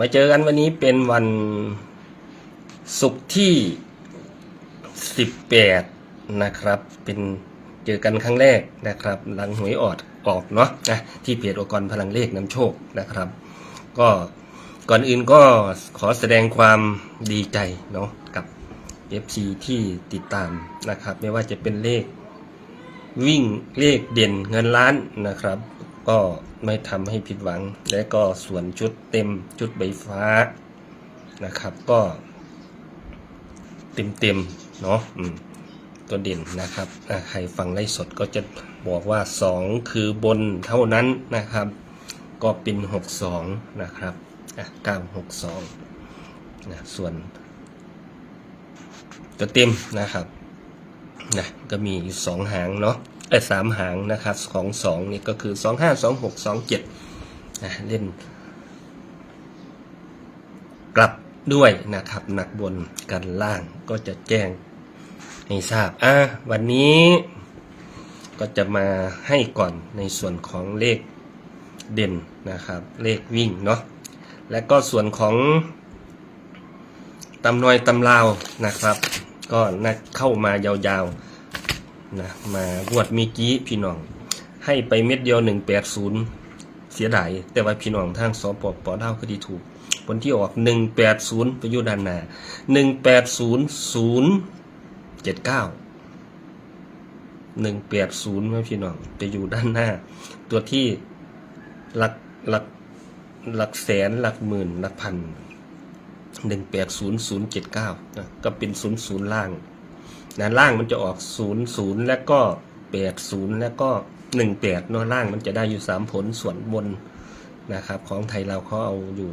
มาเจอกันวันนี้เป็นวันศุกร์ที่ 18 นะครับ เป็นเจอกันครั้งแรกนะครับ หลังหวยออดออกเนาะนะที่เพจองค์กรพลังเลขนำโชคนะครับ ก็ก่อนอื่นก็ขอแสดงความดีใจเนาะกับ FC ที่ติดตามนะครับ ไม่ว่าจะเป็นเลขวิ่งเลขเด่นเงินล้านนะครับ ก็ไม่ทำให้ผิดหวัง และก็ส่วนชุดเต็มชุดใบฟ้านะครับ ก็เต็มเต็มเนาะตัวเด่นนะครับใครฟังไลฟ์สดก็จะบอกว่า 2 คือบนเท่านั้นนะครับ ก็เป็น 62 นะครับอะ962นะส่วนตัวเต็มนะครับนะก็มีสองหางเนาะ เอ้สามหางนะครับของสองนี่ก็คือสองห้าสองหกสองเจ็ดเล่น กลับด้วยนะครับ หนักบนกันล่างก็จะแจ้งให้ทราบอะวันนี้ก็จะมาให้ก่อนในส่วนของเลขเด่นนะครับ เลขวิ่งเนาะและก็ส่วนของตำนอยตำลาวนะครับ ก็นัดเข้ามายาวๆ นะมาบวดมีกี้พี่น้อง ให้ไปเม็ดเดียว180เสียดายแต่ว่าพี่น้องทางสปปลาวก็ดีถูกผลที่ออก180ไปอยู่ด้านหน้า180 079 180นะพี่น้องไปอยู่ด้านหน้า ตัวที่หลักหลักหลักแสนหลักหมื่นหลักพันหนึ่งแปดศูนย์ศูนย์เจ็ดเก้านะก็เป็นศูนย์ศูนย์ล่าง นะล่างมันจะออกศูนย์ศูนย์แล้วก็แปดศูนย์แล้วก็หนึ่งแปดเนาะล่างมันจะได้อยู่สามผลส่วนบนนะครับ ของไทยเราเขาเอาอยู่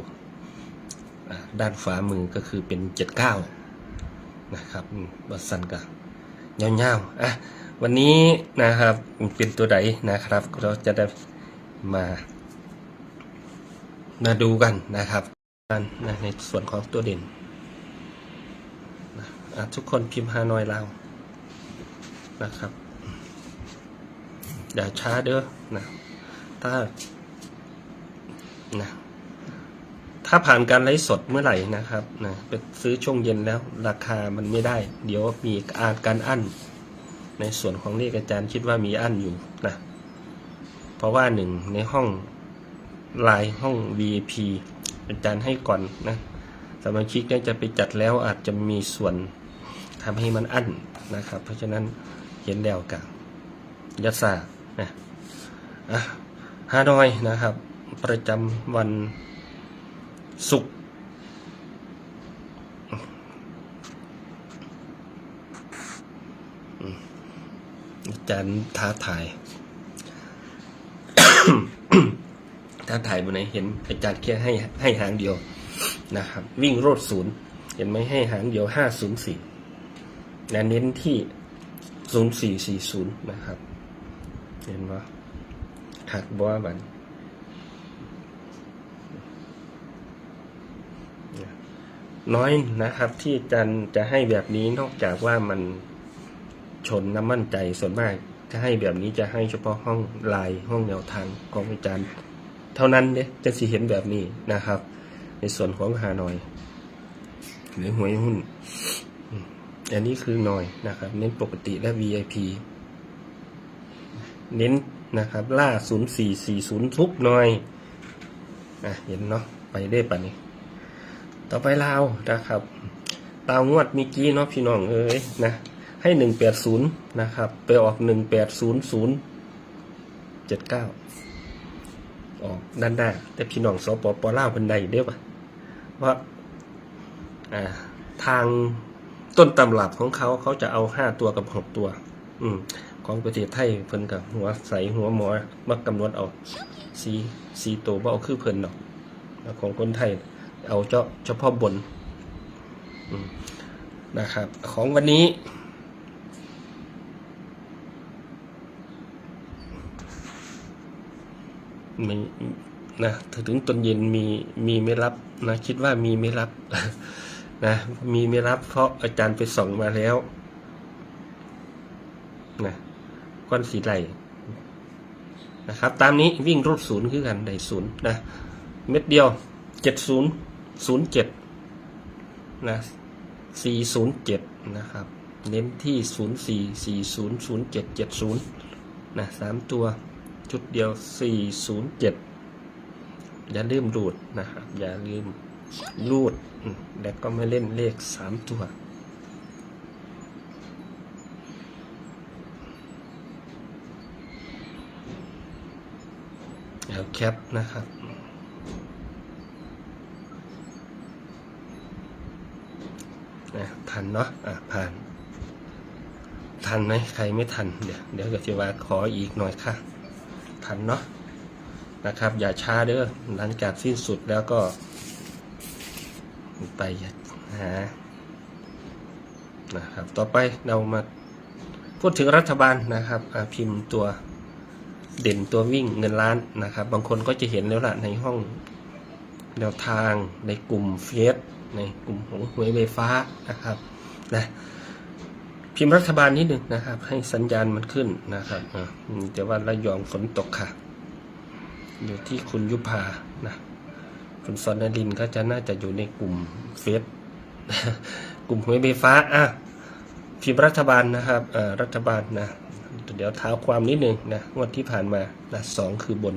ด้านฝามือก็คือเป็นเจ็ดเก้านะครับบัสันกะเงาวๆอะวันนี้นะครับเป็นตัวใดนะครับ เราจะได้มามาดูกันนะครับกันในส่วนของตัวเด่น ทุกคนพิมพ์ฮานอยเรานะครับอย่าช้าเด้อนะถ้านะถ้าผ่านการไลฟ์สดเมื่อไหร่นะครับนะไปซื้อช่วงเย็นแล้ว ราคามันไม่ได้ เดี๋ยวมีอาการอั้น ในส่วนของเลขอาจารย์คิดว่ามีอั้นอยู่นะเพราะว่าหนึ่งในห้องไลน์ห้อง VIP อาจารย์ให้ก่อนนะสมาชิกเนี่ยจะไปจัดแล้วอาจจะมีส่วน ทำให้มันอั้นนะครับ เพราะฉะนั้นเห็นแล้วกับยัดซานะอะฮานอยนะครับ ประจำวันศุกร์อาจารย์ท้าทายถ้าถ่ายบนไหนเห็นอาจารย์แค่ให้ให้หางเดียวนะครับ วิ่งโรดศูนย์ เห็นไหมให้หางเดียวห้าศูนย์สี่ และเน้นที่ศูนย์สี่สี่ศูนะครับ เห็นว่าถัดบัวบันน้อยนะครับที่อาจารย์จะให้แบบนี้นอกจากว่ามันชนน้ำมั่นใจส่วนมาก จะให้แบบนี้จะให้เฉพาะห้องลายห้องแนวทางของอาจารย์ เท่านั้นเนี่ยจะสิเห็นแบบนี้นะครับ ในส่วนของฮาหน่อย หรือหวยหุ้น อันนี้คือหน่อยนะครับ เน้นปกติและ VIP เน้นนะครับล่า 0440 ทุกหน่อยอะเห็นเนาะไปได้ปะนี้ต่อไปลาวนะครับลาวงวดมีกี้เนาะพี่น้องเอ้ยนะให้ 180 นะครับ ไปออก 180079 ออกด้านหน้า แต่พี่น้องสปปลาวเพิ่นได้เด้อปะว่าอ่าทาง ต้นตำรับของเขาเขาจะเอาห้าตัวกับหกตัว อืม ของประเทศไทยเพิ่นกับหัวใสหัวหมอมากำหนดเอาสีสีตัวบ่เอาคือเพิ่นดอกแล้วของคนไทย เอาเฉพาะเฉพาะบนนะครับ ของวันนี้ มีนะถึงตอนเย็นมีมีไม่รับนะ คิดว่ามีไม่รับ นะมีไม่รับเพราะอาจารย์ไปส่องมาแล้วนะก้อนสีไหลนะครับ ตามนี้วิ่งรูดศูนย์คือกันได้ศูนย์นะ เม็ดเดียวเจ็ดศูนย์ศูนย์เจ็ดนะสี่ศูนย์เจ็ดนะครับ เน้นที่ศูนย์สี่สี่ศูนย์ศูนย์เจ็ดเจ็ดศูนย์นะสามตัวชุดเดียวสี่ศูนย์เจ็ดอย่าลืมรูดนะครับ อย่าลืม รูดแล้วก็ม่เล่นเลขสามตัว แล้วแคปนะครับนะทันเนาะอะผ่าน ทันไหมใครไม่ทัน เดี๋ยวเดี๋ยวก็จะว่าขออีกหน่อยค่ะ ทันเนาะนะครับ อย่าช้าเด้อหลังจากสิ้นสุดแล้วก็ ไปหานะครับต่อไปเรามาพูดถึงรัฐบาลนะครับพิมพ์ตัวเด่นตัววิ่งเงินล้านนะครับ บางคนก็จะเห็นแล้วล่ะในห้องแนวทางในกลุ่มเฟสในกลุ่มของหวยไฟฟ้านะครับนะพิมพ์รัฐบาลนิดหนึ่งนะครับ ให้สัญญาณมันขึ้นนะครับแต่ว่าระยองฝนตกค่ะ อยู่ที่คุณยุพานะ คุณสอนนรินก็จะน่าจะอยู่ในกลุ่มเฟสกลุ่มหวยไฟฟ้าอะพิมพ์รัฐบาลนะครับรัฐบาลนะเดี๋ยวเท้าความนิดนึงนะงวดที่ผ่านมานะสองคือบน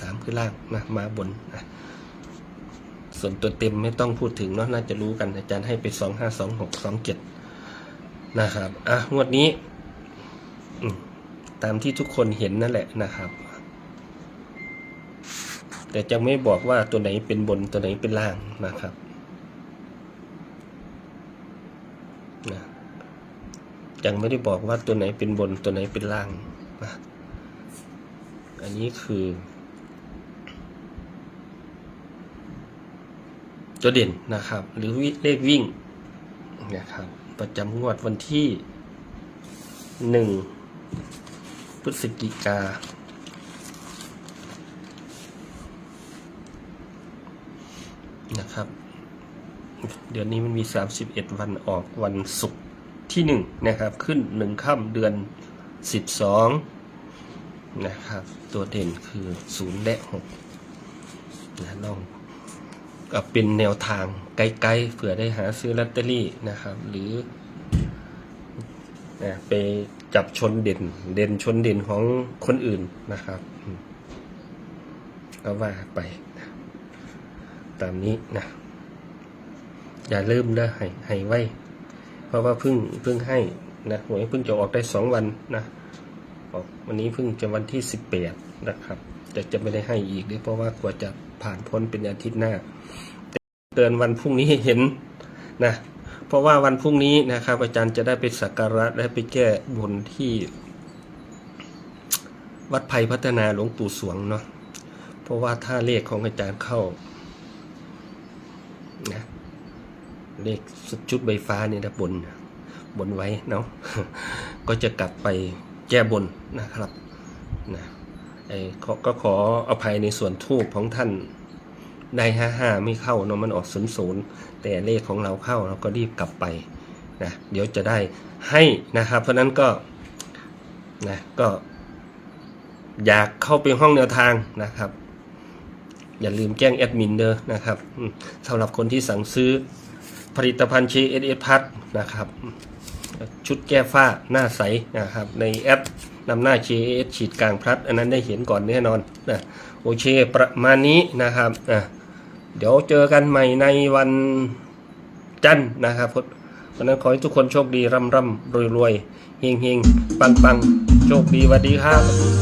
สามคือล่างนะมาบนนะส่วนตัวเต็มไม่ต้องพูดถึงเนาะน่าจะรู้กันอาจารย์ให้ไปสองห้าสองหกสองเจ็ดนะครับอะงวดนี้ตามที่ทุกคนเห็นนั่นแหละนะครับ แต่จะไม่บอกว่าตัวไหนเป็นบนตัวไหนเป็นล่างนะครับนะยังไม่ได้บอกว่าตัวไหนเป็นบนตัวไหนเป็นล่างนะอันนี้คือ ตัวเด่นนะครับ หรือเลขวิ่งนะครับ ประจำงวดวันที่หนึ่งพฤศจิกา นะครับ เดือนนี้มันมี 31 วันออกวันศุกร์ที่หนึ่งนะครับ ขึ้นหนึ่งค่ำเดือนสิบสองนะครับ ตัวเด่นคือศูนย์และหกนะลองก็เป็นแนวทางไกลๆเผื่อได้หาซื้อลอตเตอรี่นะครับ หรือนะไปจับชนเด่น เด่นชนเด่นของคนอื่นนะครับอืมก็ว่าไป ตามนี้นะ อย่าลืมนะให้ให้ไว้ เพราะว่าเพิ่งเพิ่งให้นะหวยเพิ่งจะออกได้สองวันนะออกวันนี้เพิ่งจะวันที่สิบแปดนะครับจะจะไม่ได้ให้อีกด้วยเพราะว่ากว่าจะผ่านพ้นเป็นอาทิตย์หน้าเตือนวันพรุ่งนี้เห็นนะเพราะว่าวันพรุ่งนี้นะครับ อาจารย์จะได้ไปสักการะและไปแก้บนที่วัดไผ่พัฒนาหลวงปู่สวงเนาะเพราะว่าถ้าเลขของอาจารย์เข้า นะเลขชุดใบฟ้าเนี่ยนะบนบนไว้เนาะก็จะกลับไปแก้บนนะครับนะไอ้ขอก็ขออภัยในส่วนทูบของท่านได้ห้าห้าไม่เข้าเนาะมันออกศูนย์ศูนย์แต่เลขของเราเข้าเราก็รีบกลับไปนะเดี๋ยวจะได้ให้นะครับ เพราะนั้นก็นะก็อยากเข้าไปห้องแนวทางนะครับ อย่าลืมแจ้งแอดมินเด้อนะครับสำหรับคนที่สั่งซื้อผลิตภัณฑ์ KSS พัดนะครับ ชุดแก้ฝ้าหน้าใสนะครับ ในแอปนำหน้า KSS ฉีดกลางพลัด อันนั้นได้เห็นก่อนแน่นอนนะโอเคประมาณนี้นะครับอะเดี๋ยวเจอกันใหม่ในวันจันทร์นะครับเพราะฉะนั้นขอให้ทุกคนโชคดีร่ำร่ำรวยรวยเฮงเฮงปังปังโชคดีสวัสดีครับ